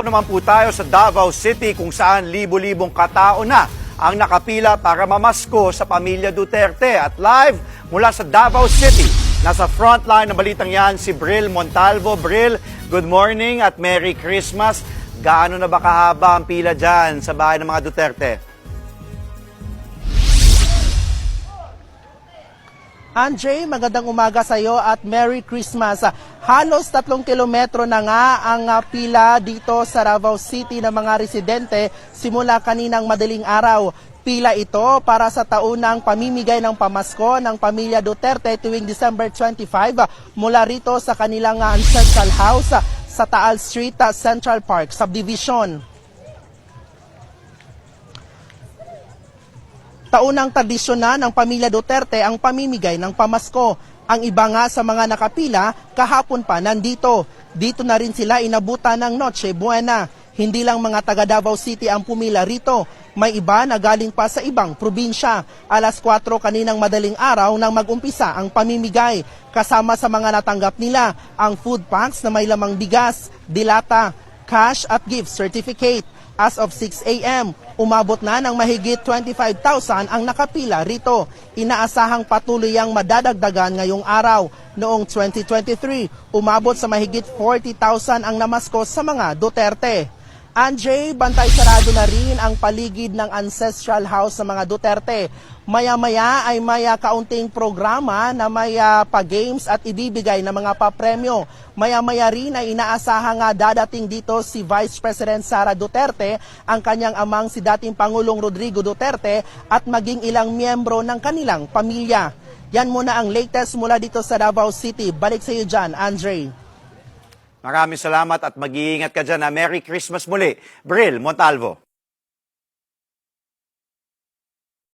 Ako naman po tayo sa Davao City kung saan libo-libong katao na ang nakapila para mamasko sa pamilya Duterte. At live mula sa Davao City, nasa frontline ng balitang yan si Bril Montalvo. Bril, good morning at Merry Christmas. Gaano na ba kahaba ang pila dyan sa bahay ng mga Duterte? Andre, magandang umaga sa iyo at Merry Christmas. Halos tatlong kilometro na nga ang ah, pila dito sa Davao City ng mga residente simula kaninang madaling araw. Pila ito para sa taunang pamimigay ng pamasko ng pamilya Duterte tuwing December 25 ah, mula rito sa kanilang ancestral house ah, sa Taal Street, ah, Central Park Subdivision. Taunang tradisyon na ng pamilya Duterte ang pamimigay ng pamasko. Ang iba nga sa mga nakapila, kahapon pa nandito. Dito na rin sila inabutan ng Noche Buena. Hindi lang mga taga Davao City ang pumila rito. May iba na galing pa sa ibang probinsya. Alas 4 kaninang madaling araw nang mag-umpisa ang pamimigay. Kasama sa mga natanggap nila ang food packs na may lamang bigas, dilata, cash at gift certificate. As of 6 a.m., umabot na ng mahigit 25,000 ang nakapila rito. Inaasahang patuloy ang madadagdagan ngayong araw. Noong 2023, umabot sa mahigit 40,000 ang namasko sa mga Duterte. Anjay, bantay sarado na rin ang paligid ng ancestral house ng mga Duterte. Maya-maya ay may ah, kaunting programa na may ah, pa-games at ibibigay ng mga papremyo. Maya-maya rin ay inaasahang nga dadating dito si Vice President Sara Duterte, ang kanyang amang si dating Pangulong Rodrigo Duterte at maging ilang miyembro ng kanilang pamilya. Yan muna ang latest mula dito sa Davao City. Balik sa iyo dyan, Andre. Maraming salamat at mag-iingat ka dyan. Merry Christmas muli. Bril Montalvo.